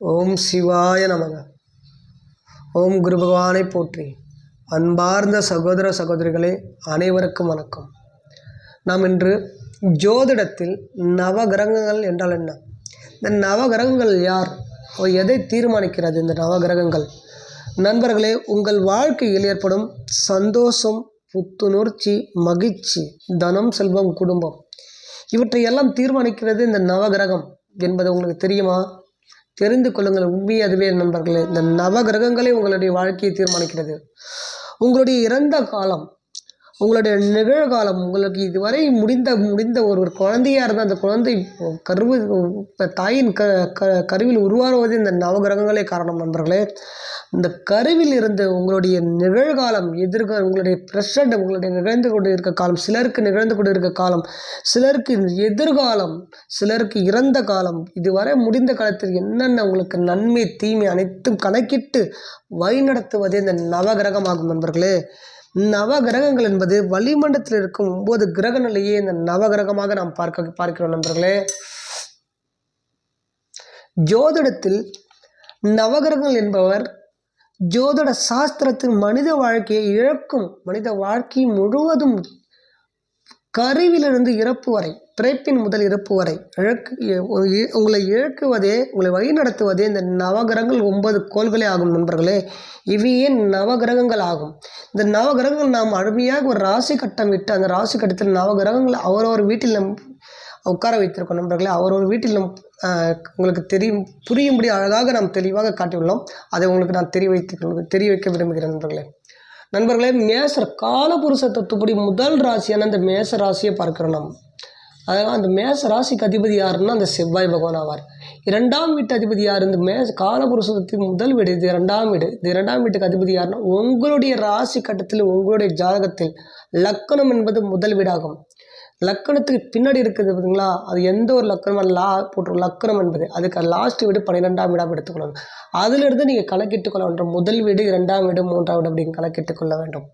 ஓம் சிவாய நமக. ஓம் குரு பகவானை போற்றி. அன்பார்ந்த சகோதர சகோதரிகளே அனைவருக்கும் வணக்கம். நாம் இன்று ஜோதிடத்தில் நவகிரகங்கள் என்றால் என்ன? இந்த நவகிரகங்கள் யார்? அவை எதை தீர்மானிக்கிறது இந்த நவகிரகங்கள் நண்பர்களே உங்கள் வாழ்க்கையில் ஏற்படும் சந்தோஷம் புத்துணர்ச்சி மகிழ்ச்சி தனம் செல்வம் குடும்பம் இவற்றை எல்லாம் தீர்மானிக்கிறது இந்த நவகிரகம் என்பது உங்களுக்கு தெரியுமா? தெரிந்து கொள்ளுங்கள் உண்மை அதுவே நண்பர்களே. இந்த நவகிரகங்களே உங்களுடைய வாழ்க்கையை தீர்மானிக்கிறது. உங்களுடைய இறந்த காலம் உங்களுடைய நிகழ்காலம் உங்களுக்கு இதுவரை முடிந்த முடிந்த ஒரு ஒரு குழந்தையாக இருந்தால் அந்த குழந்தை கருவு தாயின் க க கருவில் உருவாகுவது இந்த நவகிரகங்களே காரணம் நண்பர்களே. இந்த கருவில் இருந்து உங்களுடைய நிகழ்காலம் எதிர்கால உங்களுடைய ப்ரெசண்ட் உங்களுடைய நிகழ்ந்து கொண்டு இருக்க காலம் சிலருக்கு நிகழ்ந்து கொண்டு இருக்க காலம் சிலருக்கு எதிர்காலம் சிலருக்கு இறந்த காலம் இதுவரை முடிந்த காலத்தில் என்னென்ன உங்களுக்கு நன்மை தீமை அனைத்தும் கணக்கிட்டு வழிநடத்துவதே இந்த நவகிரகமாகும் நண்பர்களே. நவகிரகங்கள் என்பது வளிமண்டலத்தில் இருக்கும் ஒன்பது கிரக நிலையே இந்த நவகிரகமாக நாம் பார்க்க பார்க்கிறோம் நண்பர்களே. ஜோதிடத்தில் நவகிரகங்கள் என்பவர் ஜோதிட சாஸ்திரத்தில் மனித வாழ்க்கையை இழக்கும் மனித வாழ்க்கை முழுவதும் கருவிலிருந்து இறப்பு வரை பிறப்பின் முதல் இறப்பு வரை. இழக்கு உங்களை இழக்குவதே உங்களை வழிநடத்துவதே இந்த நவகிரகங்கள் ஒன்பது கோள்களே ஆகும் நண்பர்களே. இவையே நவகிரகங்கள் ஆகும். இந்த நவகிரகங்கள் நாம் அருமையாக ஒரு ராசி கட்டம் விட்டு அந்த ராசி கட்டத்தில் நவகிரகங்கள் அவரவர் வீட்டில் நம் உட்கார வைத்திருக்கோம் நண்பர்களே. அவரவர் வீட்டில் நம் உங்களுக்கு தெரியும் புரியும்படி அழகாக நாம் தெளிவாக காட்டியுள்ளோம். அதை உங்களுக்கு நான் தெரிய வைத்து தெரிய வைக்க விரும்புகிறேன் நண்பர்களே. நண்பர்களே மேசர் காலபுருஷ தத்துப்படி முதல் ராசியான அந்த மேச ராசியை பார்க்கிறோம் நாம். அதாவது அந்த மேச ராசிக்கு அதிபதி யாருன்னா அந்த செவ்வாய் பகவான் ஆவார். இரண்டாம் வீட்டு அதிபதி யார்? இந்த மேச காலபுருஷத்தின் முதல் வீடு இது இரண்டாம் வீடு. இது இரண்டாம் வீட்டுக்கு அதிபதி யாருன்னா உங்களுடைய ராசி கட்டத்தில் உங்களுடைய ஜாதகத்தில் லக்கணம் என்பது முதல் வீடாகும். லக்கணத்துக்கு பின்னாடி இருக்குது பார்த்தீங்களா அது எந்த ஒரு லக்கணம்? லா போட்டுரும் லக்கணம் என்பது அதுக்கு லாஸ்ட் வீடு பன்னிரெண்டாம் வீடாக எடுத்துக்கொள்ளணும். அதிலிருந்து நீங்கள் கலக்கிட்டு கொள்ள வேண்டும். முதல் வீடு இரண்டாம் வீடு மூன்றாம் வீடு அப்படின்னு கலக்கிட்டு கொள்ள வேண்டும்.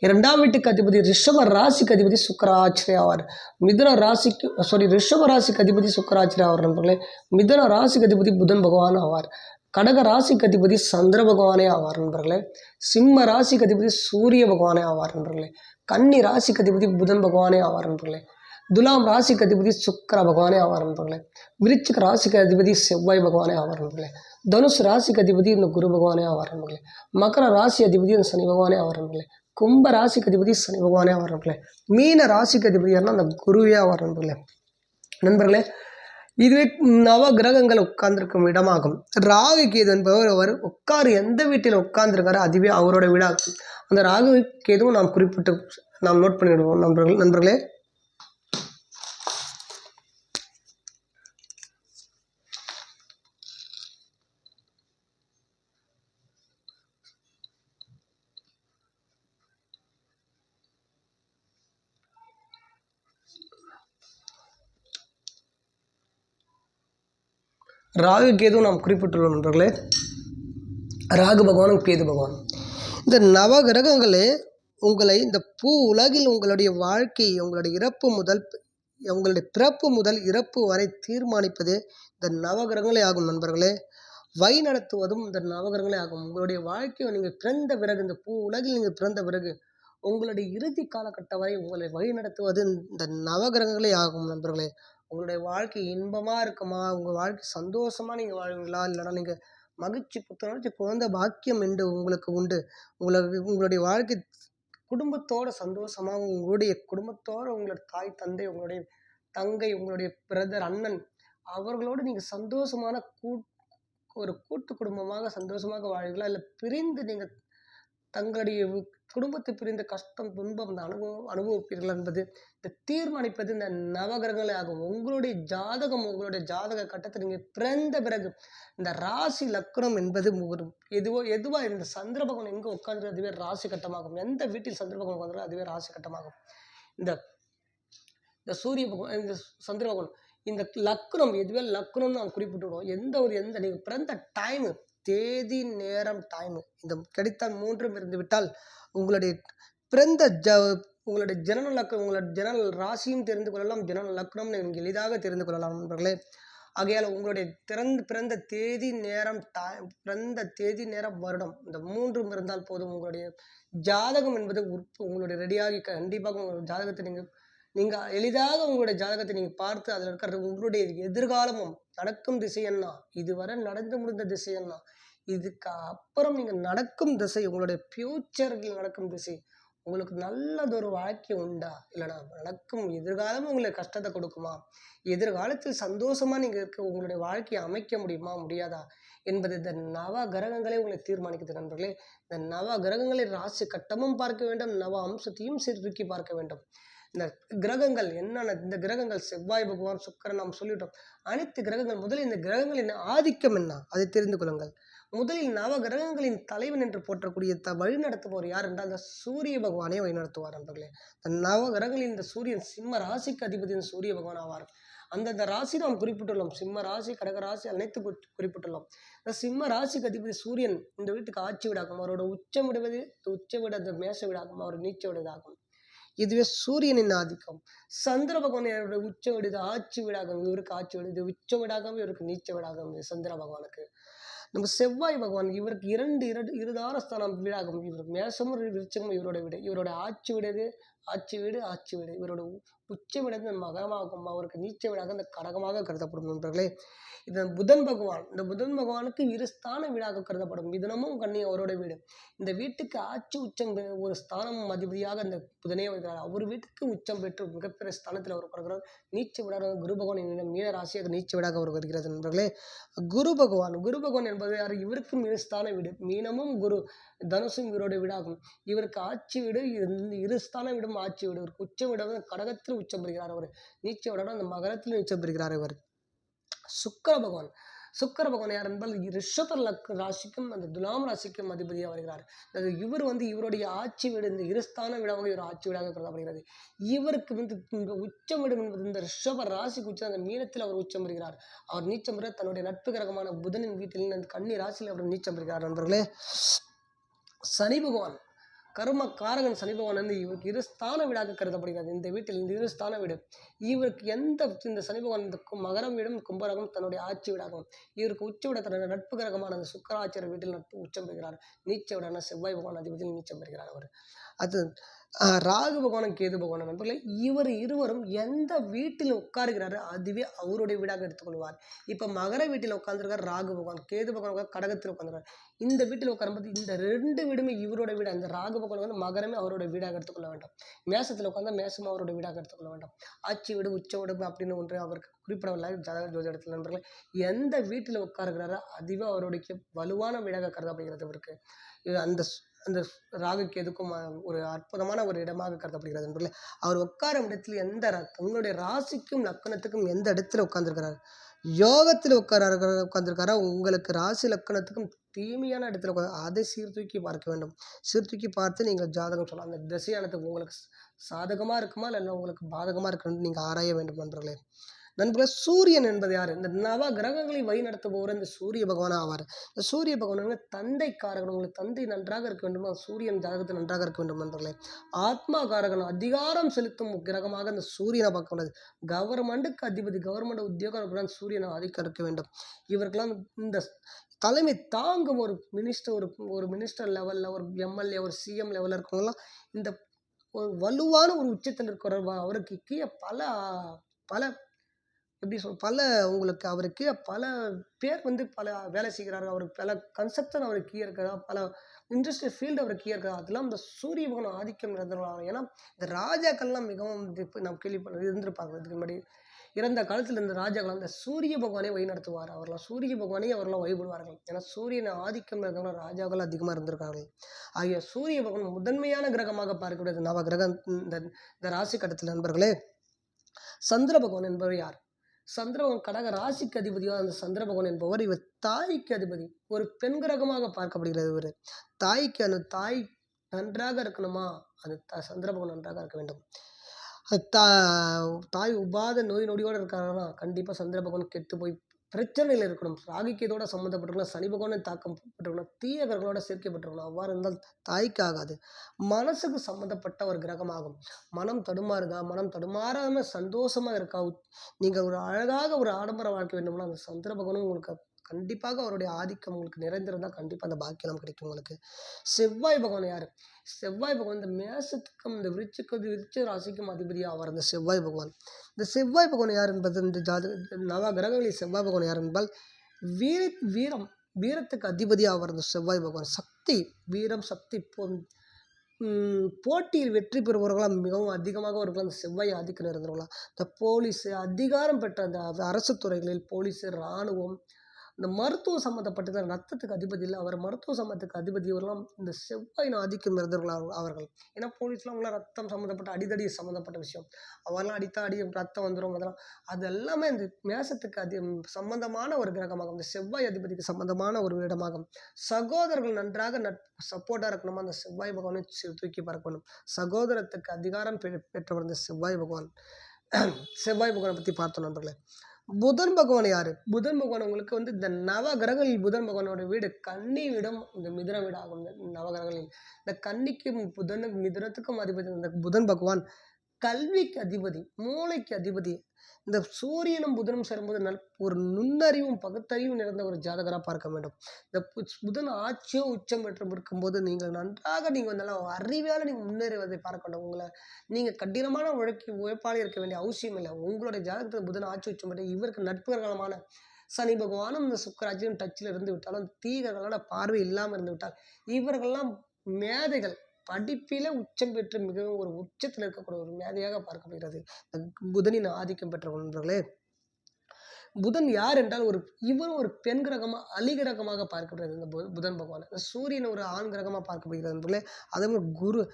இரண்டாம் வீட்டுக்கு அதிபதி ரிஷப ராசிக்கு அதிபதி சுக்கராச்சிரியா ஆவார். மிதுன ராசிக்கு சாரி ரிஷப ராசிக்கு அதிபதி சுக்கராச்சிரியா ஆவார் நண்பர்களே. மிதுன ராசிக்கு அதிபதி புதன் பகவான் ஆவார். கடக ராசிக்கு அதிபதி சந்திர பகவானே ஆவார் நண்பர்களே. சிம்ம ராசிக்கு அதிபதி சூரிய பகவானே ஆவார் நண்பர்களே. கன்னி ராசிக்கு அதிபதி புதன் பகவானே ஆவார் நண்பர்களே. துலாம் ராசிக்கு அதிபதி சுக்கிர பகவானே ஆவார் நண்பர்களே. விருச்சிக ராசிக்கு அதிபதி செவ்வாய் பகவானே ஆவார் நண்பர்களே. தனுசு ராசிக்கு அதிபதி இந்த குரு பகவானே ஆவார் நண்பர்களே. மகர ராசி அதிபதி இந்த சனி பகவானே ஆவார் நண்பர்களே. கும்ப ராசிக்கு அதிபதி சனி பகவானே ஆவார் நண்பர்களே. மீன ராசிக்கு அதிபதி யாருன்னா அந்த குருவே ஆவார் நண்பர்களே. நண்பர்களே இதுவே நவ கிரகங்கள் உட்கார்ந்திருக்கும் இடமாகும். ராகு கேது என்பவர் அவர் உட்கார் எந்த வீட்டில் உட்கார்ந்துருக்காரோ அதுவே அவரோட வீடாகும் அந்த ராகு கேதுவும் நாம் குறிப்பிட்டு நாம் நோட் பண்ணிவிடுவோம் நண்பர்கள் நண்பர்களே. ராகு கேது நாம் குறிப்பிட்டுள்ளோம் நண்பர்களே? ராகு பகவானும் கேது பகவான். இந்த நவகிரகங்களே உங்களை இந்த பூ உலகில் உங்களுடைய வாழ்க்கை உங்களுடைய இறப்பு முதல் உங்களுடைய பிறப்பு முதல் இறப்பு வரை தீர்மானிப்பது இந்த நவகிரகங்களே ஆகும் நண்பர்களே. வழி நடத்துவதும் இந்த நவகிரகங்களே ஆகும். உங்களுடைய வாழ்க்கையை நீங்கள் பிறந்த பிறகு இந்த பூ உலகில் நீங்கள் பிறந்த பிறகு உங்களுடைய இறுதி காலகட்டம் வரை உங்களை வழி நடத்துவது இந்த நவகிரகங்களே ஆகும் நண்பர்களே. உங்களுடைய வாழ்க்கை இன்பமாக இருக்குமா? உங்கள் வாழ்க்கை சந்தோஷமாக நீங்கள் வாழ்வீங்களா? இல்லைனா நீங்கள் மகிழ்ச்சி புத்துணர்ச்சி குழந்த பாக்கியம் என்று உங்களுக்கு உண்டு. உங்களுக்கு உங்களுடைய வாழ்க்கை குடும்பத்தோட சந்தோஷமாக உங்களுடைய குடும்பத்தோடு உங்களுடைய தாய் தந்தை உங்களுடைய தங்கை உங்களுடைய பிரதர் அண்ணன் அவர்களோடு நீங்கள் சந்தோஷமான கூ ஒரு கூட்டு குடும்பமாக சந்தோஷமாக வாழ்வீங்களா? இல்லை பிரிந்து நீங்கள் தங்களுடைய குடும்பத்தை பிரிந்த கஷ்டம் துன்பம் இந்த அனுபவம் அனுபவிப்பீர்கள் என்பது இந்த தீர்மானிப்பது இந்த நவகிரகங்களே ஆகும் உங்களுடைய ஜாதகம் உங்களுடைய ஜாதக கட்டத்தை நீங்கள் பிறந்த பிறகு இந்த ராசி லக்னம் என்பது ஒரு எதுவோ எதுவாக இந்த சந்திர பகவான் எங்கே உட்கார்ந்து அதுவே ராசி கட்டமாகும். எந்த வீட்டில் சந்திர பகவான் உட்கார்ந்தாலும் அதுவே ராசி கட்டமாகும். இந்த இந்த சூரிய பகவான் இந்த சந்திர பகவான் இந்த லக்னம் எதுவே லக்னம்னு நான் குறிப்பிட்டுவிடுவோம். எந்த ஒரு எந்த நீங்கள் பிறந்த டைமு தேதி நேரம் டைமு இந்த கிடைத்த மூன்றும் இருந்துவிட்டால் உங்களுடைய பிறந்த ஜ உங்களுடைய ஜனன லக்கணம் உங்களுடைய ஜனன ராசியும் தெரிந்து கொள்ளலாம். ஜனன லக்னம்னு நீங்கள் எளிதாக தெரிந்து கொள்ளலாம் நண்பர்களே. ஆகையால் உங்களுடைய திறந்து பிறந்த தேதி நேரம் டைம் பிறந்த தேதி நேரம் வருடம் இந்த மூன்றும் இருந்தால் போதும் உங்களுடைய ஜாதகம் என்பது உற்ப உங்களுடைய ரெடியாகி கண்டிப்பாக உங்களுடைய ஜாதகத்தை நீங்கள் நீங்கள் எளிதாக உங்களுடைய ஜாதகத்தை நீங்கள் பார்த்து அதில் இருக்கிற உங்களுடைய எதிர்காலமும் நடக்கும் திசை என்ன? இதுவரை நடந்து முடிந்த திசை என்ன? இதுக்கு அப்புறம் நீங்கள் நடக்கும் திசை உங்களுடைய ஃப்யூச்சரில் நடக்கும் திசை உங்களுக்கு நல்லதொரு வாழ்க்கை உண்டா? இல்லைனா நடக்கும் எதிர்காலமும் உங்களுக்கு கஷ்டத்தை கொடுக்குமா? எதிர்காலத்தில் சந்தோஷமாக நீங்கள் இருக்க உங்களுடைய வாழ்க்கையை அமைக்க முடியுமா? முடியாதா? என்பது இந்த நவ கிரகங்களே உங்களை தீர்மானிக்குது நண்பர்களே. இந்த நவ கிரகங்களை ராசி கட்டமும் பார்க்க வேண்டும் நவ அம்சத்தையும் சீர்தூக்கி பார்க்க வேண்டும். இந்த கிரகங்கள் என்னென்ன இந்த கிரகங்கள் செவ்வாய் பகவான் சுக்கரன் நாம் சொல்லிட்டோம். அனைத்து கிரகங்கள் முதலில் இந்த கிரகங்களின் ஆதிக்கம் என்ன? அதை தெரிந்து கொள்ளுங்கள். முதலில் நவ கிரகங்களின் தலைவன் என்று போற்றக்கூடிய த வழி நடத்துபவர் யார் என்றால் அந்த சூரிய பகவானே வழி நடத்துவார் நண்பர்களே. இந்த நவ கிரகங்களின் இந்த சூரியன் சிம்ம ராசிக்கு அதிபதியின் சூரிய பகவான் ஆவார். அந்தந்த ராசி நாம் குறிப்பிட்டுள்ளோம். சிம்ம ராசி கடக ராசி அனைத்து குறிப்பிட்டுள்ளோம். இந்த சிம்ம ராசிக்கு அதிபதி சூரியன் இந்த வீட்டுக்கு ஆட்சி விடாகும் அவரோட உச்சம் விடுவது உச்ச விட அந்த மேச விடாகும் அவர் நீச்ச விடுவதாகும். இதுவே சூரியனின் ஆதிக்கம். சந்திர பகவான் உச்ச விடுது ஆட்சி விடாகும் இவருக்கு ஆட்சி விடுது உச்ச விடாகம் இவருக்கு நீச்ச விடாகும் சந்திர பகவானுக்கு. நம்ம செவ்வாய் பகவான் இவருக்கு இரண்டு இரண்டு இருதார ஸ்தானம் வீடாகும் இவர் மேசமும் விருச்சமும் இவரோட வீடு இவரோட ஆட்சி வீடு ஆட்சி வீடு ஆட்சி வீடு இவரோட உச்ச வீடு அவருக்கு நீச்ச வீடாக இந்த கடகமாக கருதப்படும் நண்பர்களே. இதன் புதன் பகவான் இந்த புதன் பகவானுக்கு இரு ஸ்தான வீடாக கருதப்படும். இதனமும் கண்ணி அவரோட வீடு. இந்த வீட்டுக்கு ஆட்சி உச்சம் ஒரு ஸ்தானம் அதிபதியாக இந்த புதனே வருகிறார். அவர் வீட்டுக்கு உச்சம் பெற்று மிகப்பெரிய ஸ்தானத்தில் அவர் வருகிறார் நீச்ச விடாக குரு பகவான் மீன ராசியாக நீச்ச விடாக அவர் வருகிறது நண்பர்களே. குரு பகவான் குரு பகவான் என்பது யார்? இவருக்கும் இரு ஸ்தான வீடு. மீனமும் குரு தனுசும் இவரோட வீடாகும். இவருக்கு ஆட்சி வீடு இரு ஸ்தான வீடும் ஆட்சி வீடு. இவருக்கு உச்சம் விட கடகத்தில் உச்சம் பெறுகிறார் அவர். நீச்ச விட அந்த மகரத்தில் நீச்சம் பெறுகிறார் இவர். சுக்கர பகவான். சுக்கர பகவான் யார் என்பால் ரிஷப லக் ராசிக்கும் அந்த துலாம் ராசிக்கும் அதிபதியாக வருகிறார். அது இவர் வந்து இவருடைய ஆட்சி வீடு இந்த இருஸ்தான வீடாக இவர் ஆட்சி வீடாக கருதப்படுகிறது. இவருக்கு வந்து இந்த உச்சம் விடும் என்பது இந்த ரிஷப ராசிக்கு உச்சம் அந்த மீனத்தில் அவர் உச்சம் பெறுகிறார் அவர் நீச்சம் பெற தன்னுடைய நட்பு கிரகமான புதனின் வீட்டில் அந்த கன்னி ராசியில் அவர் நீச்சம் பெறுகிறார் நண்பர்களே. சனி பகவான். கர்ம காரகன் சனி பகவான் வந்து இவருக்கு இரு ஸ்தான வீடாக கருதப்படுகிறது இந்த வீட்டில் இந்த இரு ஸ்தான வீடு. இவருக்கு எந்த இந்த சனி பகவான் இந்த மகரம் வீடும் கும்பரகம் தன்னுடைய ஆட்சி வீடாகும். இவருக்கு உச்ச விட தன்னுடைய நட்பு கிரகமான அந்த சுக்கராச்சார வீட்டில் நட்பு உச்சம் பெறுகிறார். நீச்ச விடான செவ்வாய் பகவான் அதிபதியில் நீச்சம் பெறுகிறார் அவர். அது ராகு பகவானும் கேது பகவானும் நண்பர்களே இவர் இருவரும் எந்த வீட்டில் உட்காருகிறாரோ அதுவே அவருடைய வீடாக எடுத்துக்கொள்வார். இப்போ மகர வீட்டில் உட்காந்துருக்கார் ராகு பகவான் கேது பகவான் கடகத்தில் உட்காந்துருக்கார் இந்த வீட்டில் உட்காரும்போது இந்த ரெண்டு வீடுமே இவரோட வீடு அந்த ராகு பகவான் வந்து மகரமே அவரோட வீடாக எடுத்துக்கொள்ள வேண்டும். மேசத்தில் உட்காந்தா மேசமும் அவரோட வீடாக எடுத்துக்கொள்ள வேண்டாம். ஆட்சி வீடு உச்ச வீடு அப்படின்னு ஒன்று அவருக்கு குறிப்பிடவில்லை. ஜாதக ஜோதிடத்தில் நண்பர்களே எந்த வீட்டில் உட்காருகிறாரோ அதுவே அவருடைய வலுவான வீடாக கருதப்படுகிறது இவருக்கு. அந்த அந்த ராகுக்கு எதுக்கும் ஒரு அற்புதமான ஒரு இடமாக கருதப்படுகிறது நண்பர்களே அவர் உட்காரும் இடத்துல எந்த உங்களுடைய ராசிக்கும் லக்கணத்துக்கும் எந்த இடத்துல உட்கார்ந்துருக்கிறார்? யோகத்தில் உட்கார உட்கார்ந்துருக்காரா? உங்களுக்கு ராசி லக்கணத்துக்கும் தீமையான இடத்துல உட்காந்து அதை சீர்தூக்கி பார்க்க வேண்டும். சீர்தூக்கி பார்த்து நீங்கள் ஜாதகம் சொல்லலாம் அந்த திசையானது உங்களுக்கு சாதகமாக இருக்குமா? இல்லை உங்களுக்கு பாதகமாக இருக்குன்னு நீங்கள் ஆராய வேண்டும் நண்பர்களே. நண்பர்களே சூரியன் என்பது யார்? இந்த நவ கிரகங்களை வழி நடத்துபவர் இந்த சூரிய பகவான் ஆவார். இந்த சூரிய பகவான் தந்தை காரகன் உங்களுக்கு தந்தை நன்றாக இருக்க வேண்டுமா? சூரியன் ஜாதகத்தில் நன்றாக இருக்க வேண்டும் நண்பர்களே? ஆத்மா காரகன் அதிகாரம் செலுத்தும் கிரகமாக இந்த சூரியனை பார்க்க முடியாது கவர்மெண்ட்டுக்கு அதிபதி கவர்மெண்ட் உத்தியோகம் சூரியனை ஆதிக்கம் இருக்க வேண்டும். இவருக்கெல்லாம் இந்த தலைமை தாங்கும் ஒரு மினிஸ்டர் ஒரு ஒரு மினிஸ்டர் லெவலில் ஒரு எம்எல்ஏ ஒரு சிஎம் லெவலில் இருக்கவங்களாம் இந்த ஒரு வலுவான ஒரு உச்சத்தில் இருக்கிற அவருக்கு கீழே பல பல எப்படி சொல் பல உங்களுக்கு அவருக்கு பல பேர் வந்து பல வேலை செய்கிறாரு அவருக்கு பல கன்செப்ஷன் அவருக்கு கீழே இருக்கிறதா பல இண்டஸ்ட்ரியல் ஃபீல்டு அவருக்கு கீழே இருக்கிறதா அதெல்லாம் இந்த சூரிய பகவான் ஆதிக்கம் இருந்தவங்க ஏன்னா இந்த ராஜாக்கள்லாம் மிகவும் இப்போ நம்ம கேள்விப்பட்ட இருந்திருப்பாங்க. இதுக்கு முன்னாடி இறந்த காலத்தில் இருந்த ராஜாக்கள் அந்த சூரிய பகவானே வழி நடத்துவார் அவர்லாம் சூரிய பகவானே அவர்லாம் வழிபடுவார்கள். ஏன்னா சூரியன் ஆதிக்கம் இருந்தவங்க ராஜாக்கள் அதிகமாக இருந்திருக்கார்கள். ஆகிய சூரிய பகவான் முதன்மையான கிரகமாக பார்க்கக்கூடியது நவ கிரகம் இந்த இந்த ராசி கட்டத்தில் நண்பர்களே சந்திர பகவான் என்பவர் யார்? சந்திரபகவான் கடக ராசிக்கு அதிபதியோ அந்த சந்திரபகவான் என்பவர் இவர் தாய்க்கு அதிபதி. ஒரு பெண் கிரகமாக பார்க்கப்படுகிறது இவர். தாய்க்கு அந்த தாய் நன்றாக இருக்கணுமா? அந்த த சந்திரபகவான் நன்றாக இருக்க வேண்டும். தா தாய் உபாத நோய் நொடியோடு இருக்காங்கன்னா கண்டிப்பாக சந்திர பகவான் கெட்டு போய் பிரச்சனையில் இருக்கணும். ராகிக்கு சம்மந்தப்பட்டிருக்கணும் சனி பகவானை தாக்கம் பட்டிருக்கணும் தீய கிரகங்களோட சேர்க்கப்பட்டிருக்கணும் அவ்வாறு இருந்தால் தாய்க்கு ஆகாது மனசுக்கு சம்மந்தப்பட்ட ஒரு கிரகமாகும். மனம் தடுமாறுதா? மனம் தடுமாறாமல் சந்தோஷமாக இருக்கா? நீங்கள் ஒரு அழகாக ஒரு ஆடம்பர வாழ்க்கை வேண்டும்னா அந்த சந்திர பகவானும் உங்களுக்கு கண்டிப்பாக அவருடைய ஆதிக்கம் உங்களுக்கு நிறைந்திருந்தால் கண்டிப்பாக அந்த பாக்கியம் கிடைக்கும் உங்களுக்கு. செவ்வாய் பகவான் யார்? செவ்வாய் பகவான் இந்த மேசத்துக்கும் இந்த விருச்சிக்கு விருச்ச ராசிக்கும் அதிபதியாக அவர் அந்த செவ்வாய் பகவான். இந்த செவ்வாய் பகவான் யார் என்பது இந்த ஜாத நவ கிரகங்களில் செவ்வாய் பகவான் யார் என்பால் வீர வீரம் வீரத்துக்கு அதிபதியாக அவர் அந்த செவ்வாய் பகவான். சக்தி வீரம் சக்தி போ போட்டியில் வெற்றி பெறுபவர்களாக மிகவும் அதிகமாக அவர்கள் அந்த செவ்வாய் ஆதிக்கம் இருந்தவர்களா இந்த போலீஸு அதிகாரம் பெற்ற அந்த அரசு துறைகளில் போலீஸு இராணுவம் இந்த மருத்துவ சம்மந்தப்பட்டது ரத்தத்துக்கு அதிபதி இல்லை. அவர் மருத்துவ சம்மந்தத்துக்கு அதிபதி இவரெல்லாம் இந்த செவ்வாயின் ஆதிக்கம் இருந்தவர்கள் அவர்கள். ஏன்னா போலீஸ்லாம் அவங்களாம் ரத்தம் சம்மந்தப்பட்ட அடிதடி சம்மந்தப்பட்ட விஷயம். அவரெல்லாம் அடித்தா அடி ரத்தம் வந்துடும் அதெல்லாம். அது எல்லாமே இந்த மேசத்துக்கு அதி சம்பந்தமான ஒரு கிரகமாகும். இந்த செவ்வாய் அதிபதிக்கு சம்பந்தமான ஒரு இடமாகும் சகோதரர்கள் நன்றாக நட் சப்போர்ட்டாக இருக்கணுமா? அந்த செவ்வாய் பகவானை தூக்கி பார்க்கணும் சகோதரத்துக்கு அதிகாரம் பெ- பெற்றவர் இந்த செவ்வாய் பகவான். செவ்வாய் பகவானை பற்றி பார்த்தோம் நண்பர்களே. புதன் பகவான் யாரு? புதன் பகவான் உங்களுக்கு வந்து இந்த நவ கிரகங்களில் புதன் பகவானோட வீடு கன்னி வீடும் இந்த மிதுன வீடாகும். இந்த நவகிரகங்களில். இந்த கன்னிக்கும் புதனுக்கு மிதுனத்துக்கும் அதிபதி இந்த புதன் பகவான். கல்விக்கு அதிபதி மூளைக்கு அதிபதி. இந்த சூரியனும் புதனும் சேரும்போது நல் ஒரு நுண்ணறிவும் பகுத்தறிவும் நிறைந்த ஒரு ஜாதகராக பார்க்க வேண்டும். இந்த பு- புதன் ஆட்சியோ உச்சம் பெற்றும் இருக்கும்போது நீங்கள் நன்றாக நீங்கள் நல்லா அறிவியால் நீங்கள் முன்னேறுவதை பார்க்க வேண்டும். உங்களை நீங்கள் கடினமான உழைக்கி உழைப்பாளி இருக்க வேண்டிய அவசியம் இல்லை. உங்களுடைய ஜாதகத்தில் புதன் ஆட்சி உச்சம் பெற்ற இவருக்கு நட்புகரமான சனி பகவானும் இந்த சுக்கராஜ்யம் டச்சில் இருந்து விட்டாலும் தீகர்களான பார்வை இல்லாமல் இருந்து விட்டால் இவர்கள்லாம் மேதைகள் படிப்பில உச்சம் பெற்று மிகவும் ஒரு உச்சத்தில் இருக்கக்கூடிய ஒரு மேதையாக பார்க்கப்படுகிறது. புதனின் ஆதிக்கம் பெற்ற நண்பர்களே புதன் யார் என்றால் ஒரு இவரும் ஒரு பெண் கிரகமாக அலி கிரகமாக பார்க்கப்படுகிறது இந்த பு- புதன் பகவான். சூரியன் ஒரு ஆண் கிரகமாக பார்க்கப்படுகிறது நண்பர்களே. அதே மாதிரி குரு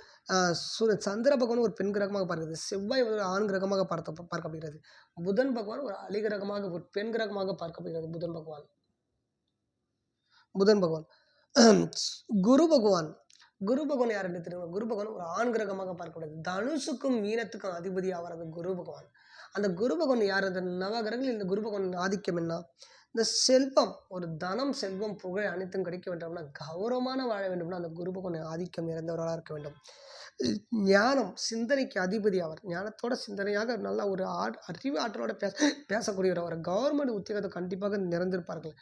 சூரிய சந்திர பகவான் ஒரு பெண் கிரகமாக பார்க்கிறது செவ்வாய் ஒரு ஆண் கிரகமாக பார்த்த பார்க்கப்படுகிறது. புதன் பகவான் ஒரு அலி கிரகமாக ஒரு பெண் கிரகமாக பார்க்கப்படுகிறது புதன் பகவான். புதன் பகவான். குரு பகவான் குரு பகவான் யார் என்று தெரியுமா? குரு பகவான் ஒரு ஆண் கிரகமாக பார்க்கப்படுது. தனுசுக்கும் மீனத்துக்கும் அதிபதி ஆகிறது குரு பகவான். அந்த குரு பகவான் யார்? அந்த நவகிரகங்களில் இந்த குரு பகவான் ஆதிக்கம் என்ன? இந்த செல்வம் ஒரு தனம் செல்வம் புகழ் அனைத்தும் கிடைக்க வேண்டும்னா கௌரவமான வாழ வேண்டும்னா அந்த குரு பகவான் ஆதிக்கம் இறந்தவர்களாக இருக்க வேண்டும். ஞானம் சிந்தனைக்கு அதிபதி அவர். ஞானத்தோட சிந்தனையாக நல்ல ஒரு ஆட் அறிவு ஆற்றலோட பேச பேசக்கூடியவர் அவர். கவர்மெண்ட் உத்தியோகத்தை கண்டிப்பாக நிறைந்திருப்பார்கள்.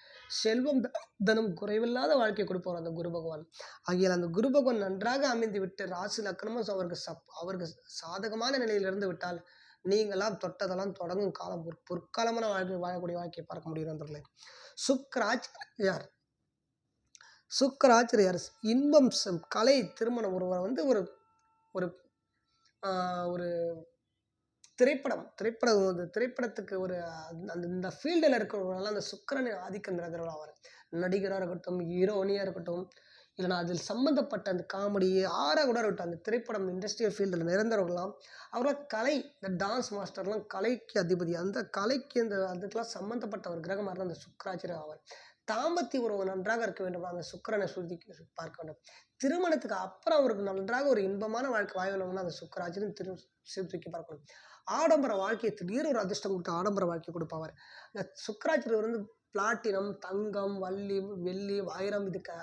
செல்வம் தனம் குறைவில்லாத வாழ்க்கை கொடுப்பவர் அந்த குரு பகவான். ஆகியால் அந்த குரு பகவான் நன்றாக அமைந்து விட்டு ராசி லக்னமும் அவருக்கு சப் அவருக்கு சாதகமான நிலையில் இருந்து விட்டால் நீங்களாம் தொட்டதெல்லாம் தொடங்கும் காலம் ஒரு பொற்காலமான வாழ்க்கை வாழக்கூடிய வாழ்க்கையை பார்க்க முடியும் நண்பர்களே. சுக்கராஜ் யார் சுக்கராச்சாரியார் இன்பம் கலை திருமணம் ஒருவர் வந்து ஒரு ஒரு ஒரு திரைப்படம். திரைப்படம் ஒரு திரைப்படத்துக்கு ஒரு அந்த அந்த- இந்த ஃபீல்டில் இருக்கிறவங்களால அந்த சுக்கிரனின் ஆதிக்கம் நிறைந்தவர்கள் ஆவார் நடிகராக இருக்கட்டும் ஹீரோனியாக இருக்கட்டும் இல்லைனா அதில் சம்மந்தப்பட்ட அந்த காமெடி ஆறாக கூட இருக்கட்டும் அந்த திரைப்படம் இண்டஸ்ட்ரியல் ஃபீல்டில் நிறந்தவர்கள்லாம் அவரால் கலை இந்த டான்ஸ் மாஸ்டர்லாம் கலைக்கு அதிபதி. அந்த கலைக்கு அந்த அதுக்கெல்லாம் சம்மந்தப்பட்ட ஒரு கிரகமாக இருந்தால் அந்த சுக்கராச்சாரியர் ஆவார் தாம்பத்திய உறவு நன்றாக இருக்க வேண்டும். அந்த சுக்கரனை சுருதி பார்க்க வேண்டும். திருமணத்துக்கு அப்புறம் அவருக்கு நன்றாக ஒரு இன்பமான வாழ்க்கை வாய் வேணும்னா அந்த சுக்கராஜனும் திரு சீர்தூக்கி பார்க்கணும். ஆடம்பர வாழ்க்கையை திடீர் ஒரு அதிர்ஷ்டம் கொடுத்து ஆடம்பர வாழ்க்கை கொடுப்பார் இந்த சுக்கராஜர் வந்து பிளாட்டினம் தங்கம் வள்ளி வெள்ளி வைரம் இதுக்கு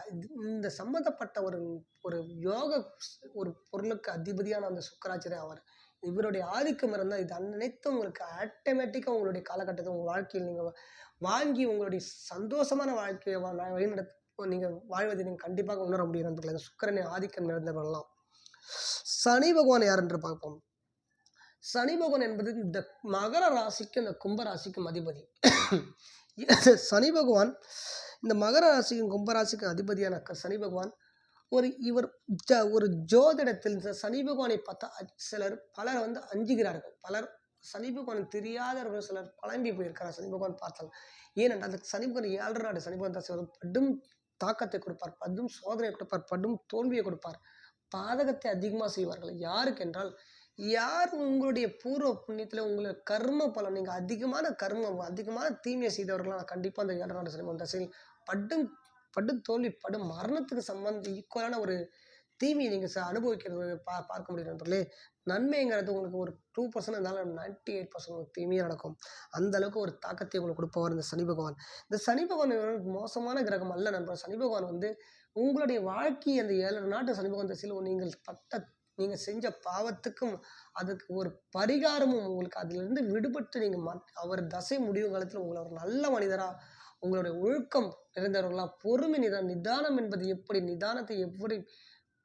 இந்த சம்மந்தப்பட்ட ஒரு ஒரு யோக ஒரு பொருளுக்கு அதிபதியான அந்த சுக்கராச்சாரியர் ஆவார் இவருடைய ஆதிக்கம் இருந்தால் இது அனைத்தும் உங்களுக்கு ஆட்டோமேட்டிக்காக உங்களுடைய காலகட்டத்தில் உங்கள் வாழ்க்கையில் நீங்கள் வாங்கி உங்களுடைய சந்தோஷமான வாழ்க்கையை வா- வழிநடத்த நீங்கள் வாழ்வதை நீங்கள் கண்டிப்பாக உணர முடியும். நண்பர்களே ஆதிக்கம் நிறைந்தவர்கள்லாம். சனி பகவான் யார் என்று பார்ப்போம். சனி பகவான் என்பது இந்த மகர ராசிக்கும் இந்த கும்ப ராசிக்கும் அதிபதி. சனி பகவான் இந்த மகர ராசிக்கும் கும்பராசிக்கும் அதிபதியான க- சனி பகவான் ஒரு இவர் ஜ- ஒரு ஜோதிடத்தில் இந்த சனி பகவானை பார்த்தா சிலர் பலர் வந்து அஞ்சுகிறார்கள். பலர் சனிபகவான் தெரியாதவர்கள் சிலர் பழம்பி போயிருக்கிறார். சனிபகவான் பார்த்தாலும் பார்த்தால் ஏனென்றால் அந்த சனி பகவான் ஏழரை நாடு சனி பகவான் படும் தாக்கத்தை கொடுப்பார் படும் சோதனையை கொடுப்பார் படும் தோல்வியை கொடுப்பார். பாதகத்தை அதிகமாக செய்வார்கள். யாருக்கு என்றால் யார் உங்களுடைய பூர்வ புண்ணியத்தில் உங்களை கர்ம பலன் நீங்கள் அதிகமான கர்மம் அதிகமான தீமையை செய்தவர்களாக கண்டிப்பாக அந்த ஏழரை நாடு சனி பகவான் தசையில் படும் படும் தோல்வி படும் மரணத்துக்கு சம்பந்த ஈக்குவலான ஒரு தீமையை நீங்கள் ச அனுபவிக்கிறது பா பார்க்க முடியும் நண்பர்களே. நன்மைங்கிறது உங்களுக்கு ஒரு டூ பர்சன்ட் இருந்தாலும் நைன்ட்டி எயிட் பர்சன்ட் தீமையாக நடக்கும். அந்தளவுக்கு ஒரு தாக்கத்தை உங்களுக்கு கொடுப்பவர் இந்த சனி பகவான். இந்த சனி பகவான் மோசமான கிரகம் அல்ல நண்பர் சனி பகவான் வந்து உங்களுடைய வாழ்க்கை அந்த ஏழு நாட்டு சனி பகவான் திசையில் நீங்கள் பட்ட நீங்கள் செஞ்ச பாவத்துக்கும் அதுக்கு ஒரு பரிகாரமும் உங்களுக்கு அதிலிருந்து விடுபட்டு நீங்கள் ம அவர் தசை முடிவு காலத்தில் உங்களை ஒரு நல்ல மனிதராக உங்களுடைய ஒழுக்கம் நிறைந்தவர்களாக பொறுமை நிதானம் நிதானம் என்பது எப்படி நிதானத்தை எப்படி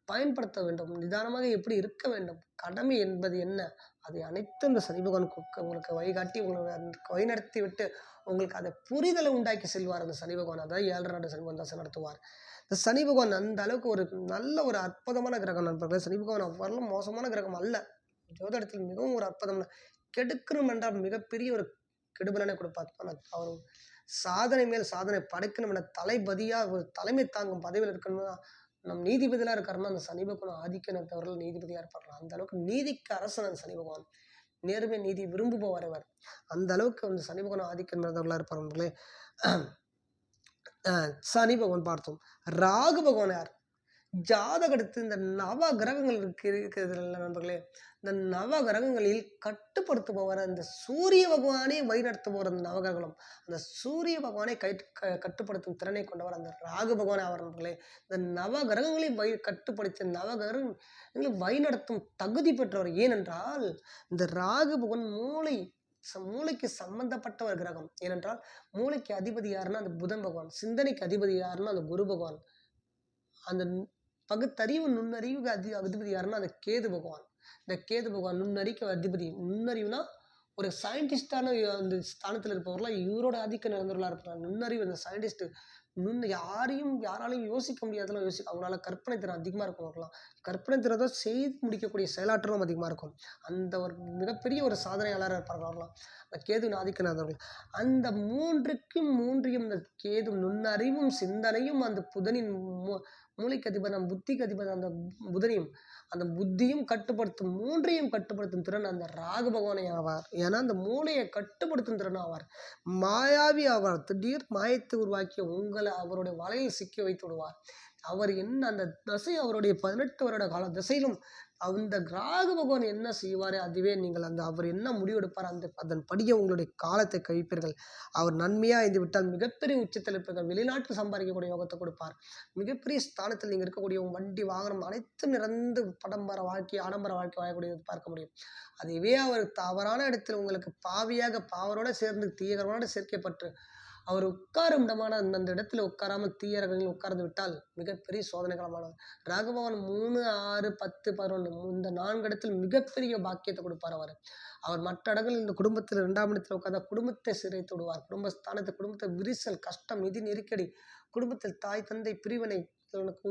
பயன்படுத்த வேண்டும். நிதானமாக எப்படி இருக்க வேண்டும்? கடமை என்பது என்ன? அதை அனைத்தும் இந்த சனி பகவான் உங்களுக்கு வழிகாட்டி உங்களை அந்த வழிநடத்தி விட்டு உங்களுக்கு அதை புரிதலை உண்டாக்கி செல்வார் அந்த சனி பகவான். அதாவது ஏழரை நாடு சனி பகவான் தசை நடத்துவார். இந்த சனி பகவான் அந்த அளவுக்கு ஒரு நல்ல ஒரு அற்புதமான கிரகம் நண்பர்கள். சனி பகவான் அவ்வளவு மோசமான கிரகம் அல்ல. ஜோதிடத்தில் மிகவும் ஒரு அற்புதமான கெடுக்கணும் என்றால் மிகப்பெரிய ஒரு கெடுபலனை கொடுப்பார். அவர் சாதனை மேல் சாதனை படைக்கணும் என தலைபதியாக ஒரு தலைமை தாங்கும் பதவியில் இருக்கணும்னா நம் நீதிபதியாக இருக்காருன்னா அந்த சனி பகவான் ஆதிக்க நிறுத்தவர்கள் நீதிபதியாக இருப்பார்கள். அந்த அளவுக்கு நீதிக்கு அரசன் அந்த சனி பகவான். நேர்மை நீதி விரும்புபவர் அவர். அந்த அளவுக்கு அந்த சனி பகவான் ஆதிக்க நிறுத்தவர்களாக இருப்பார்களே அஹ் சனி பகவான் பார்த்தோம். ராகு பகவான் யார்? ஜாதகத்து இந்த நவ கிரகங்கள் இருக்கு இருக்கிறது நண்பர்களே. இந்த நவ கிரகங்களில் கட்டுப்படுத்துபவர் அந்த சூரிய பகவானே வழிநடத்துபவர் அந்த நவகிரகங்களும். அந்த சூரிய பகவானை கை க- கட்டுப்படுத்தும் திறனை கொண்டவர் அந்த ராகு பகவானே அவர் நண்பர்களே. இந்த நவ கிரகங்களை வை கட்டுப்படுத்தி நவகிரகங்களை வழிநடத்தும் தகுதி பெற்றவர். ஏனென்றால் இந்த ராகு பகவான் மூளை ச- மூளைக்கு சம்பந்தப்பட்ட ஒரு கிரகம். ஏனென்றால் மூளைக்கு அதிபதி யாருன்னா அந்த புதன் பகவான் சிந்தனைக்கு அதிபதி யாருன்னா அந்த குரு பகவான். அந்த பகுத்தறிவு நுண்ணறிவுக்கு அதி அதிபதி யாருன்னா அந்த கேது பகவான். இந்த கேது பகவான் நுண்ணறிக்கு அதிபதி. நுண்ணறிவுனா ஒரு சயின்டிஸ்டான அந்த ஸ்தானத்தில் இருப்பவர்லாம் இவரோட ஆதிக்க நிறந்தவர்களாக இருப்பாங்க. நுண்ணறிவு அந்த சயின்டிஸ்ட் நுண் யாரையும் யாராலையும் யோசிக்க முடியாதெல்லாம் யோசிக்க அவங்களால கற்பனை திறன் அதிகமாக இருக்கும் அவர்களாம் கற்பனை திறன் தான் செய்து முடிக்கக்கூடிய செயலாற்றலும் அதிகமாக இருக்கும். அந்த ஒரு மிகப்பெரிய ஒரு சாதனையாளராக இருப்பார்கள் அவர்களாம் அந்த கேதுவின் ஆதிக்க நிறந்தவர்கள் அந்த மூன்றுக்கும் மூன்றையும் இந்த கேது நுண்ணறிவும் சிந்தனையும் அந்த புதனின் மூளைக்கு அதிபதி அந்த புத்திக்கு அதிபதி அந்த புதனையும் அந்த புத்தியும் கட்டுப்படுத்தும் மூன்றையும் கட்டுப்படுத்தும் திறன் அந்த ராகு பகவானே ஆவார். ஏன்னா அந்த மூளையை கட்டுப்படுத்தும் திறன் ஆவார். மாயாவி ஆவார். திடீர் மாயத்தை உருவாக்கிய உங்களை அவருடைய வலையில் சிக்கி வைத்து விடுவார். அவர் என்ன அந்த தசை அவருடைய பதினெட்டு வருட கால திசையிலும் அந்த ராகு பகவான் என்ன செய்வாரே? அதுவே நீங்கள் அந்த அவர் என்ன முடிவெடுப்பார்? அந்த அதன் படியே உங்களுடைய காலத்தை கழிப்பீர்கள். அவர் நன்மையாக இருந்து விட்டால் மிகப்பெரிய உச்சத்தில் இருப்பீர்கள் வெளிநாட்டில் சம்பாதிக்கக்கூடிய யோகத்தை கொடுப்பார். மிகப்பெரிய ஸ்தானத்தில் நீங்கள் இருக்கக்கூடிய வண்டி வாகனம் அனைத்தும் நிறந்து படம்பர வாழ்க்கை ஆடம்பர வாழ்க்கை வாழக்கூடியது பார்க்க முடியும். அதுவே அவர் தவறான இடத்தில் உங்களுக்கு பாவியாக பாவரோட சேர்ந்து தீவிரமான சேர்க்கப்பட்டு அவர் உட்காரும் இடமான அந்த இடத்துல உட்காராமல் தீயரங்களில் உட்கார்ந்து விட்டால் மிகப்பெரிய சோதனைகளமானவர் ராகபவன் மூணு ஆறு பத்து பதினொன்று இந்த நான்கு இடத்தில் மிகப்பெரிய பாக்கியத்தை கொடுப்பார் அவர். அவர் மற்ற இடங்கள் இந்த குடும்பத்தில் இரண்டாம் இடத்தில் உட்கார்ந்தா குடும்பத்தை சிறைத்து விடுவார் குடும்பஸ்தானத்தை குடும்பத்தை விரிசல் கஷ்டம் நிதி நெருக்கடி குடும்பத்தில் தாய் தந்தை பிரிவினை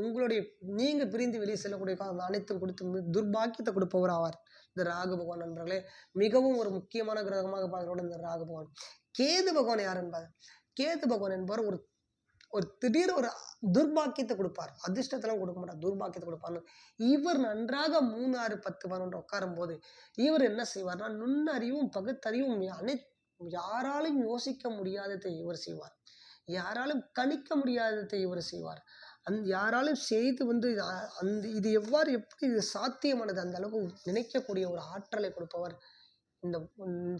உங்களுடைய நீங்கள் பிரிந்து வெளியே செல்லக்கூடிய காலம் அனைத்தும் கொடுத்து துர்பாக்கியத்தை கொடுப்பவர் ஆவார். இந்த ராகு பகவான் நண்பர்களே மிகவும் ஒரு முக்கியமான கிரகமாக பார்க்கிறோம் இந்த ராகு பகவான். கேது பகவான் யார் என்பார்? கேது பகவான் என்பவர் ஒரு ஒரு திடீர் ஒரு துர்பாக்கியத்தை கொடுப்பார். அதிர்ஷ்டத்தெல்லாம் கொடுக்க மாட்டார். துர்பாக்கியத்தை கொடுப்பார் இவர் நன்றாக மூணு ஆறு பத்து பதினொன்று உட்காரும் போது இவர் என்ன செய்வார்னா நுண்ணறிவும் பகுத்தறிவும் அனை யாராலும் யோசிக்க முடியாததை இவர் செய்வார். யாராலும் கணிக்க முடியாததை இவர் செய்வார். அந் யாராலும் செய்து வந்து அந்த இது எவ்வாறு எப்படி இது சாத்தியமானது அந்த அளவுக்கு நினைக்கக்கூடிய ஒரு ஆற்றலை கொடுப்பவர் இந்த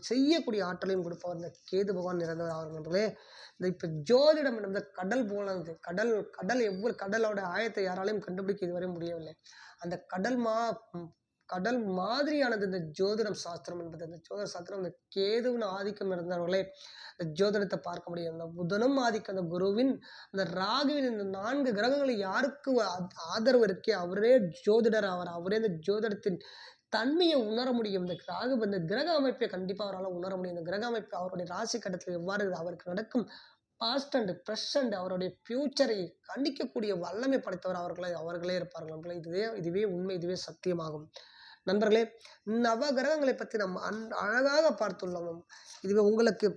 செய்யக்கூடிய ஆற்றலையும் கொடுப்பவர் இந்த கேது பகவான் நிறந்தவர் அவர் நண்பர்களே. இந்த இப்போ ஜோதிடம் என்பது கடல் போலது. கடல் கடல் எவ்வளோ கடலோட ஆயத்தை யாராலையும் கண்டுபிடிக்க இதுவரை முடியவில்லை. அந்த கடல் மா கடல் மாதிரியானது இந்த ஜோதிடம் சாஸ்திரம் என்பது. அந்த ஜோதிட சாஸ்திரம் இந்த கேதுவின் ஆதிக்கம் இருந்தவர்களே இந்த ஜோதிடத்தை பார்க்க முடியும். அந்த புதனும் ஆதிக்கம் அந்த குருவின் அந்த ராகுவின் இந்த நான்கு கிரகங்களை யாருக்கு ஆ- ஆதரவு இருக்கே அவரே ஜோதிடர் அவர் அவரே இந்த ஜோதிடத்தின் தன்மையை உணர முடியும். இந்த ராகு இந்த கிரக அமைப்பை கண்டிப்பாக அவரால் உணர முடியும். இந்த கிரக அமைப்பு அவருடைய ராசி கட்டத்தில் எவ்வாறு அவருக்கு நடக்கும்? பாஸ்ட் அண்ட் ப்ரெசண்ட் அவருடைய ஃப்யூச்சரை கண்டிக்கக்கூடிய வல்லமை படைத்தவர் அவர்களே அவர்களே இருப்பார்கள் நண்பர்களே. இதுவே இதுவே உண்மை இதுவே சத்தியமாகும். நண்பர்களே நவ கிரகங்களை பற்றி நம்ம அன் அழகாக பார்த்துள்ளோம். இதுவே உங்களுக்கு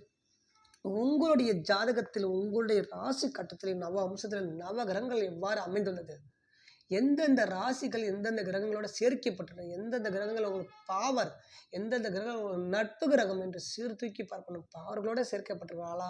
உங்களுடைய ஜாதகத்தில் உங்களுடைய ராசி கட்டத்தில் நவ அம்சத்தில் நவ கிரகங்கள் எவ்வாறு அமைந்துள்ளது? எந்தெந்த ராசிகள் எந்தெந்த கிரகங்களோட சேர்க்கப்பட்டிருக்கு எந்தெந்த கிரகங்கள் உங்களுக்கு பாவர் எந்தெந்த கிரகம் உங்களுக்கு நட்பு கிரகம் என்று சீர்தூக்கி பார்க்கணும். பாவர்களோட சேர்க்கப்பட்டிருக்காளா?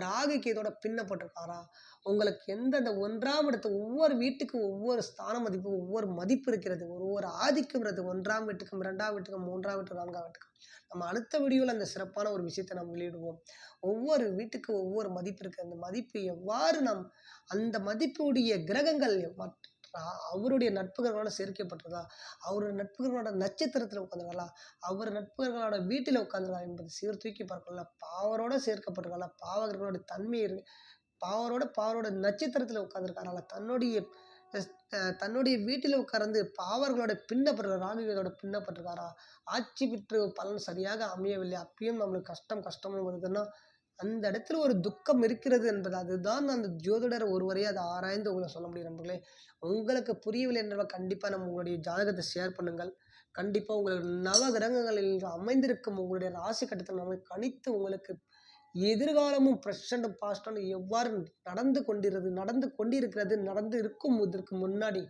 ராகுக்கு இதோட பின்னப்பட்டிருக்காரா? உங்களுக்கு எந்தெந்த ஒன்றாம் இடத்து ஒவ்வொரு வீட்டுக்கு ஒவ்வொரு ஸ்தான மதிப்பு ஒவ்வொரு மதிப்பு இருக்கிறது. ஒவ்வொரு இருக்கிறது. ஒன்றாம் வீட்டுக்கும் இரண்டாம் வீட்டுக்கும் மூன்றாம் வீட்டுக்கு நான்காம் வீட்டுக்கும். நம்ம அடுத்த வீடியோவில் அந்த சிறப்பான ஒரு விஷயத்தை நாம் வெளியிடுவோம். ஒவ்வொரு வீட்டுக்கு ஒவ்வொரு மதிப்பு இருக்குது அந்த மதிப்பு எவ்வாறு நாம் அந்த மதிப்புடைய கிரகங்கள் மற்ற அவருடைய நட்புகளோட சேர்க்கப்பட்டதா அவருடைய நட்புகளோட நட்சத்திரத்தில் உட்காந்துருக்காளா அவர் நட்புகளோட வீட்டில் உட்காந்துருக்கா என்பது சீர்தூக்கி பார்க்கலாம் பாவரோட சேர்க்கப்பட்டிருக்காளா பாவகர்களோட தன்மை இருக்கு பாவரோட பாவரோட நட்சத்திரத்தில் உட்காந்துருக்காரா தன்னுடைய தன்னுடைய வீட்டில் உட்கார்ந்து பாவர்களோட பின்னப்படுற ராகுகளோட பின்னப்பட்டிருக்காரா? ஆட்சி பெற்று பலன் சரியாக அமையவில்லை. அப்பயும் நம்மளுக்கு கஷ்டம் கஷ்டம்னு வருதுன்னா அந்த இடத்துல ஒரு துக்கம் இருக்கிறது என்பது அதுதான் அந்த ஜோதிடர் ஒருவரே அதை ஆராய்ந்து உங்களை சொல்ல முடியும் நண்பர்களே. உங்களுக்கு புரியவில்லை என்றால் கண்டிப்பாக நம்ம உங்களுடைய ஜாதகத்தை ஷேர் பண்ணுங்கள். கண்டிப்பாக உங்களுக்கு நவ கிரகங்களில் அமைந்திருக்கும் உங்களுடைய ராசி கட்டத்தில் நம்ம கணித்து உங்களுக்கு எதிர்காலமும் ப்ரெசண்ட்டும் பாஸ்டும் எவ்வாறு நடந்து கொண்டிருது நடந்து கொண்டிருக்கிறது நடந்து இருக்கும் இதற்கு முன்னாடி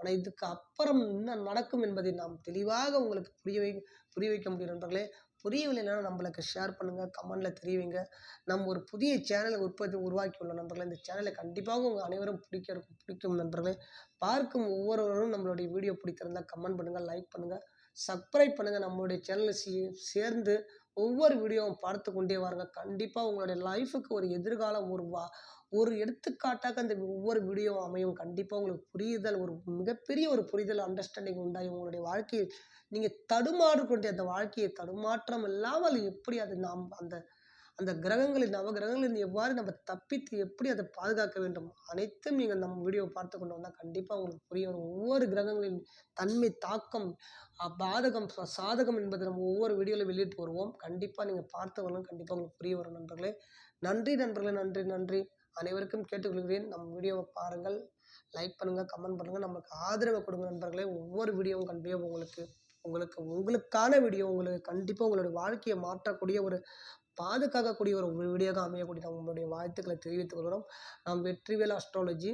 ஆனால் இதுக்கு அப்புறம் என்ன நடக்கும் என்பதை நாம் தெளிவாக உங்களுக்கு புரிய வை புரிய வைக்க முடியும் நண்பர்களே. புரியவில்லைன்னா நம்மளுக்கு ஷேர் பண்ணுங்கள் கமெண்டில் தெரிவிங்க. நம்ம ஒரு புதிய சேனலை உற்பத்தி உருவாக்கியுள்ளோம் நண்பர்களே இந்த சேனலை கண்டிப்பாக உங்கள் அனைவரும் பிடிக்க பிடிக்கும் நண்பர்களே. பார்க்கும் ஒவ்வொருவரும் நம்மளுடைய வீடியோ பிடித்திருந்தால் கமெண்ட் பண்ணுங்கள் லைக் பண்ணுங்கள் சப்ஸ்கிரைப் பண்ணுங்கள் நம்மளுடைய சேனலை சே சேர்ந்து ஒவ்வொரு வீடியோவும் பார்த்து கொண்டே வாருங்க. கண்டிப்பாக உங்களுடைய லைஃபுக்கு ஒரு எதிர்காலம் ஒரு வா ஒரு எடுத்துக்காட்டாக அந்த ஒவ்வொரு வீடியோவும் அமையும். கண்டிப்பாக உங்களுக்கு புரிதல் ஒரு மிகப்பெரிய ஒரு புரிதல் அண்டர்ஸ்டாண்டிங் உண்டாகி உங்களுடைய வாழ்க்கையில் நீங்கள் தடுமாறக்கூடிய அந்த வாழ்க்கையை தடுமாற்றம் இல்லாமல் எப்படி அது நாம் அந்த அந்த கிரகங்களில் நவ கிரகங்களில் எவ்வாறு நம்ம தப்பித்து எப்படி அதை பாதுகாக்க வேண்டும்? அனைத்தும் நீங்கள் நம்ம வீடியோ பார்த்து கொண்டு வந்தால் கண்டிப்பாக உங்களுக்கு புரிய வரும். ஒவ்வொரு கிரகங்களின் தன்மை தாக்கம் பாதகம் சாதகம் என்பதை நம்ம ஒவ்வொரு வீடியோவில் வெளியிட்டு வருவோம். கண்டிப்பாக நீங்கள் பார்த்து வரணும் கண்டிப்பாக உங்களுக்கு புரிய வரும் நண்பர்களே. நன்றி நண்பர்களே நன்றி நன்றி. அனைவருக்கும் கேட்டுக்கொள்கிறேன். நம் வீடியோவை பாருங்கள் லைக் பண்ணுங்கள் கமெண்ட் பண்ணுங்கள் நமக்கு ஆதரவு கொடுங்க நண்பர்களே. ஒவ்வொரு வீடியோவும் கண்டிப்பாக உங்களுக்கு உங்களுக்கு உங்களுக்கான வீடியோ உங்களுக்கு கண்டிப்பாக உங்களுடைய வாழ்க்கையை மாற்றக்கூடிய ஒரு பாதுகாக்கக்கூடிய ஒரு வீடியோவாக அமையக்கூடிய நம்மளுடைய வாழ்த்துக்களை தெரிவித்துக் கொள்கிறோம். நாம் வெற்றிவேல் அஸ்ட்ராலஜி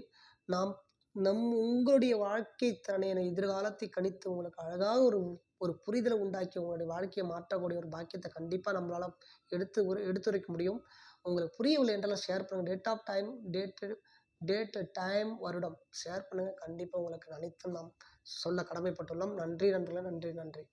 நாம் நம் உங்களுடைய வாழ்க்கை திறனையான எதிர்காலத்தை கணித்து உங்களுக்கு அழகாக ஒரு ஒரு புரிதலை உண்டாக்கி உங்களுடைய வாழ்க்கையை மாற்றக்கூடிய ஒரு பாக்கியத்தை கண்டிப்பாக நம்மளால் எடுத்து எடுத்துரைக்க முடியும். உங்களுக்கு புரியவில்லை என்றாலும் ஷேர் பண்ணுங்கள் date of time date date time வருடம். ஷேர் பண்ணுங்கள் கண்டிப்பாக உங்களுக்கு அனைத்தும் நாம் சொல்ல கடமைப்பட்டுள்ளோம். நன்றி நன்றி நன்றி நன்றி.